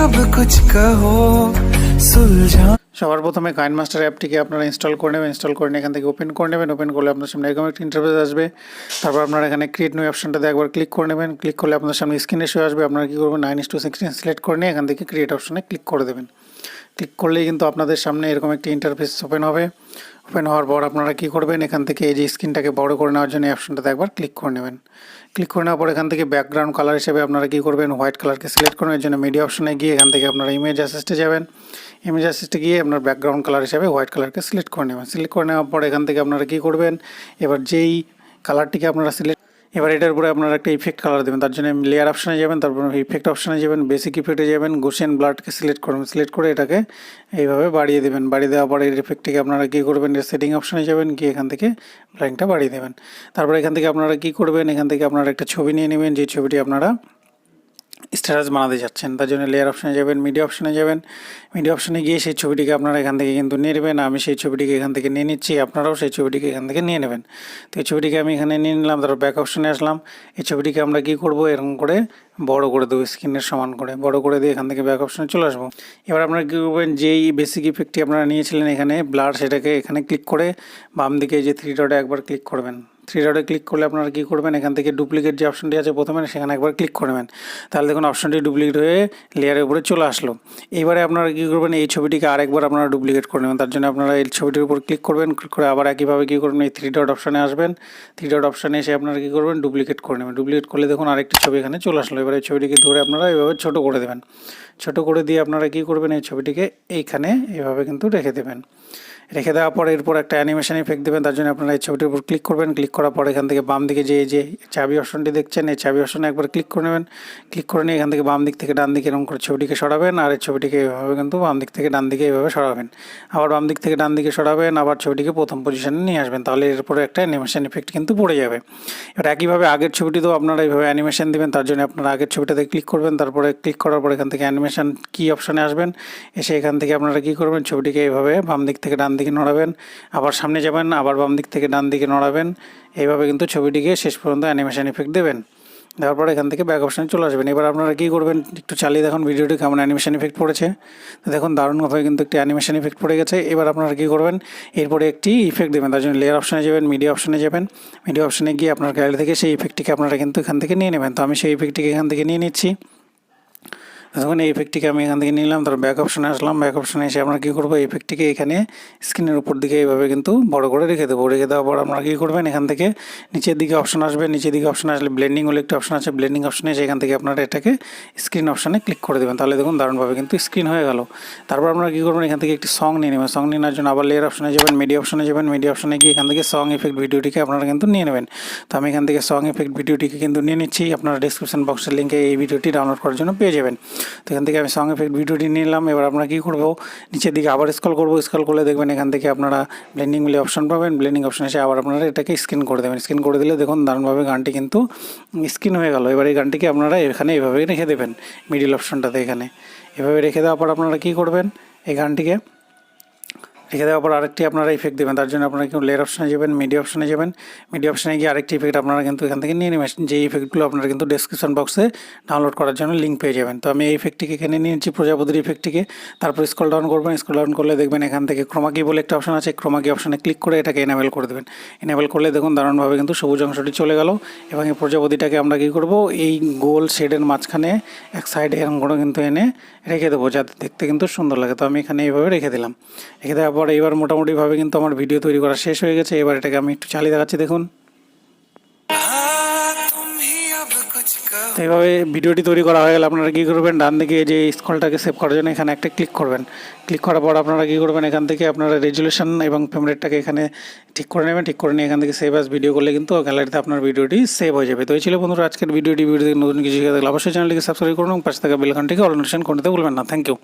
अब कुछ कहो सुलझा সবার প্রথমে কাইন মাস্টার অ্যাপটিকে আপনারা ইনস্টল করে নেবেন ইনস্টল করে নিয়ে এখান থেকে ওপেন করে নেবেন ওপেন করলে আপনার সামনে এরকম একটা ইন্টারফেস আসবে তারপর আপনারা এখানে ক্রিয়েট নিউ অপশনটাতে একবার ক্লিক করে নেবেন ক্লিক করলে আপনার সামনে স্ক্রিনে শো আসবে আপনারা কী করবেন nine is to sixteen select করে নিয়ে এখান থেকে ক্রিয়েট অপশনে ক্লিক করে দেবেন ক্লিক করলেই কিন্তু আপনাদের সামনে এরকম একটি ইন্টারফেস ওপেন হবে। ওপেন হওয়ার পর আপনারা কী করবেন? এখান থেকে এই যে স্ক্রিনটাকে বড় করে নেওয়ার জন্য অপশনটাতে একবার ক্লিক করে নেবেন। ক্লিক করে নেওয়ার পর এখান থেকে ব্যাকগ্রাউন্ড কালার হিসেবে আপনারা কী করবেন? হোয়াইট কালারকে সিলেক্ট করবেন। এর জন্য মিডিয়া অপশনে গিয়ে এখান থেকে আপনারা ইমেজ অ্যাসিস্টে যাবেন। ইমেজ অ্যাসিস্টে গিয়ে আপনার ব্যাকগ্রাউন্ড কালার হিসেবে হোয়াইট কালারকে সিলেক্ট করে নেবেন। সিলেক্ট করে নেওয়ার পর এখান থেকে আপনারা কী করবেন? এবার যেই কালারটিকে আপনারা সিলেক্ট এবার এটার উপরে আপনারা একটা ইফেক্ট কালার দেবেন। তার জন্য লেয়ার অপশানে যাবেন, তারপর ইফেক্ট অপশানে যাবেন বেসিক ইফেক্টে যাবেন গোসেন ব্লাডকে সিলেক্ট করবেন। সিলেক্ট করে এটাকে এইভাবে বাড়িয়ে দেবেন। বাড়িয়ে দেওয়ার পরে এর ইফেক্টটিকে আপনারা কী করবেন? এর সেটিং অপশানে যাবেন, গিয়ে এখান থেকে ব্ল্যাঙ্কটা বাড়িয়ে দেবেন। তারপর এখান থেকে আপনারা কী করবেন? এখান থেকে আপনারা একটা ছবি নিয়ে নেবেন। যে ছবিটি আপনারা স্ট্যাটাস বানাতে যাচ্ছেন। তার জন্য লেয়ার অপশনে যাবেন মিডিয়া অপশনে যাবেন। মিডিয়া অপশনে গিয়ে সেই ছবিটিকে আপনারা এখান থেকে কিন্তু নিয়ে নেবেন। আমি সেই ছবিটিকে এখান থেকে নিয়ে নিচ্ছি, আপনারাও সেই ছবিটিকে এখান থেকে নিয়ে নেবেন। তো এই ছবিটিকে আমি এখানে নিয়ে নিলাম, তারপর ব্যাক অপশনে আসলাম। এই ছবিটিকে আমরা কী করব? এরকম করে বড় করে দেবো স্ক্রিনের সমান করে। বড় করে দিয়ে এখান থেকে ব্যাক অপশনে চলে আসব। এবার আপনারা কী করবেন? যেই বেসিক ইফেক্টটি আপনারা নিয়েছিলেন এখানে ব্লার সেটাকে এখানে ক্লিক করে বাম দিকে যে থ্রি ডটে একবার ক্লিক করবেন। থ্রি ডটে ক্লিক করলে আপনারা কী করবেন? এখান থেকে ডুপ্লিকেট যে অপশনটি আছে প্রথমে, সেখানে একবার ক্লিক করবেন তাহলে দেখুন অপশনটি ডুপ্লিকেট হয়ে লেয়ারের উপরে চলে আসলো। এবারে আপনারা কী করবেন? এই ছবিটিকে আরেকবার আপনারা ডুপ্লিকেট করে নেবেন। তার জন্য আপনারা এই ছবিটির উপর ক্লিক করবেন। ক্লিক করে আবার একইভাবে কী করবেন? এই থ্রি ডট অপশনে আসবেন। থ্রি ডট অপশনে এসে আপনারা কী করবেন? ডুপ্লিকেট করে নেবেন। ডুপ্লিকেট করলে দেখুন আরেকটি ছবি এখানে চলে আসলো। এবার এই ছবিটিকে ধরে আপনারা এইভাবে ছোটো করে দেবেন। ছোটো করে দিয়ে আপনারা কী করবেন? এই ছবিটিকে এইখানে এইভাবে কিন্তু রেখে দেবেন। রেখে দেওয়ার পর এরপর একটা অ্যানিমেশন ইফেক্ট দেবেন, তার জন্য আপনারা এই ছবিটির উপর ক্লিক করবেন। ক্লিক করার পর এখান থেকে বাম দিকে যে যে চাবি অপশনটি দেখছেন, এই চাবি অপশনে একবার ক্লিক করে নেবেন। ক্লিক করে নিয়ে এখান থেকে বাম দিক থেকে ডান দিকে এরকম করে ছবিটিকে সরাবেন, আর এই ছবিটিকে এভাবে কিন্তু বাম দিক থেকে ডান দিকে এভাবে সরাবেন। আবার বাম দিক থেকে ডান দিকে সরাবেন, আবার ছবিটিকে প্রথম পজিশনে নিয়ে আসবেন, তাহলে এরপরে একটা অ্যানিমেশন ইফেক্ট কিন্তু পড়ে যাবে। এবার একইভাবে আগের ছবিটিতেও আপনারা এইভাবে অ্যানিমেশন দেবেন, তার জন্য আপনারা আগের ছবিটাতে ক্লিক করবেন, তারপরে ক্লিক করার পর এখান থেকে অ্যানিমেশন কি অপশনে আসবেন। এসে এখান থেকে আপনারা কী করবেন, ছবিটিকে এইভাবে বাম দিক থেকে ডান দিকে নড়াবেন, আবার সামনে যাবেন, আবার বাম দিক থেকে ডান দিকে নড়াবেন। এইভাবে কিন্তু ছবিটিকে শেষ পর্যন্ত অ্যানিমেশন ইফেক্ট দেবেন। দেওয়ার পর এখান থেকে ব্যাক অপশানে চলে আসবেন। এবার আপনারা কী করবেন? একটু চালিয়ে দেখুন ভিডিওটি কেমন অ্যানিমেশন ইফেক্ট পড়েছে। তো দেখুন, দারুণভাবে কিন্তু একটি অ্যানিমেশন ইফেক্ট পড়ে গেছে। এবার আপনারা কী করবেন? এরপরে একটি ইফেক্ট দেবেন। তার জন্য লেয়ার অপশানে যাবেন মিডিয়া অপশানে যাবেন। মিডিয়া অপশানে গিয়ে আপনার গ্যালারি থেকে সেই ইফেক্টটিকে আপনারা কিন্তু এখান থেকে নিয়ে নেবেন। তো আমি সেই ইফেক্টটিকে এখান থেকে নিয়ে নিচ্ছি। তখন এই ইফেক্টটিকে আমি এখান থেকে নিলাম, তারপর ব্যাক অপশনে আসলাম ব্যাক অপশনে এসে আমরা কী করব? এই ইফেক্টটিকে এখানে স্ক্রিনের উপর দিকে এইভাবে কিন্তু বড় করে রেখে দেবো। রেখে দেওয়ার পর আপনারা কী করবেন? এখান থেকে নিচের দিকে অপশন আসবে। নিচের দিকে অপশন আসলে ব্লেন্ডিং বলে একটা অপশন আছে। ব্লেন্ডিং অপশনে এসে এখান থেকে আপনারা এটাকে স্ক্রিন অপশনে ক্লিক করে দেবেন। তাহলে দেখুন দারুণভাবে কিন্তু স্ক্রিন হয়ে গেল। তারপর আপনারা কী করবেন? এখান থেকে একটি সং নিয়ে নেবেন। সং নেওয়ার জন্য আবার লেয়ার অপশনে যাবেন মিডিয়া অপশনে যাবেন। মিডিয়া অপশনে গিয়ে এখান থেকে সং ইফেক্ট ভিডিওটিকে আপনারা কিন্তু নিয়ে নেবেন। তো আমি এখান থেকে সং ইফেক্ট ভিডিওটিকে কিন্তু নিয়ে নিচ্ছি। আপনারা ডিসক্রিপশন বক্সের লিঙ্কে এই ভিডিওটি ডাউনলোড করার জন্য পেয়ে যাবেন। তো এখান থেকে আমি সঙ্গে এফেক্ট ভিডিওটি নিলাম। এবার আপনারা কী করব? নিচের দিকে আবার স্কল করব। স্কল করলে দেখবেন এখান থেকে আপনারা ব্লেন্ডিং বলে অপশন পাবেন। ব্লেন্ডিং অপশন এসে আবার আপনারা এটাকে স্ক্রিন করে দেবেন। স্ক্রিন করে দিলে দেখুন দারুণভাবে গানটি কিন্তু স্ক্রিন হয়ে গেল। এবার এই গানটিকে আপনারা এখানে এভাবে রেখে দেবেন। মিডিল অপশনটাতে এখানে। এভাবে রেখে দেওয়ার পর আপনারা কী করবেন? এই গানটিকে রেখে দেওয়ার পর আরেকটি আপনারা ইফেক্ট দেবেন। তার জন্য আপনারা কিন্তু লেয়ার অপশনে যাবেন মিডিয়া অপশনে যাবেন। মিডিয়া অপশনে গিয়ে আরেকটি ইফেক্ট আপনারা কিন্তু এখান থেকে নিয়ে নেবেন। যে ইফেক্টগুলো আপনারা কিন্তু ডেসক্রিপশন বক্সে ডাউনলোড করার জন্য লিঙ্ক পেয়ে যাবেন। তো আমি এই ইফেক্টটিকে এখানে নিয়েছি, প্রজাপতির ইফেক্টটিকে তারপর স্কল ডাউন করবেন স্কল ডাউন করলে দেখবেন এখান থেকে ক্রোমাকি বলে একটা অপশন আছে। ক্রোমাকি অপশনে ক্লিক করে এটাকে এনাবেল করে দেবেন। এনাবেল করলে দেখুন দারুণভাবে কিন্তু সবুজ অংশটি চলে গেল এবং এই প্রজাপতিটাকে আমরা কী করব? এই গোল শেডের মাঝখানে এক সাইডে এরকম করে কিন্তু এনে রেখে দেবো, যাতে দেখতে কিন্তু সুন্দর লাগে। তো আমি এখানে এইভাবে রেখে দিলাম। রেখে দেওয়ার পরে এবার মোটামুটিভাবে কিন্তু আমার ভিডিও তৈরি করা শেষ হয়ে গেছে। এবার এটাকে আমি একটু চালিয়ে দেখাচ্ছি, দেখুন। তো এইভাবে ভিডিওটি তৈরি করা হয়ে গেলে আপনারা কী করবেন? ডান দিকে যে স্কলটাকে সেভ করার জন্য এখানে একটা ক্লিক করবেন। ক্লিক করার পর আপনারা কী করবেন? এখান থেকে আপনারা রেজুলেশন এবং ফ্রেম রেটটাকে এখানে ঠিক করে নেবেন। ঠিক করে নিয়ে এখান থেকে সেভ অ্যাস ভিডিও করলে কিন্তু গ্যালারিতে আপনার ভিডিওটি সেভ হয়ে যাবে। তো এই ছিল বন্ধুরা, আজকের ভিডিওটি। ভিডিও নতুন কিছু শিখে থাকলে অবশ্যই চ্যানেলটিকে সাবস্ক্রাইব করুন এবং পাশে থাকা বেলকানটিকে অল নোটিফিকেশন করতে ভুলবেন না। Thank you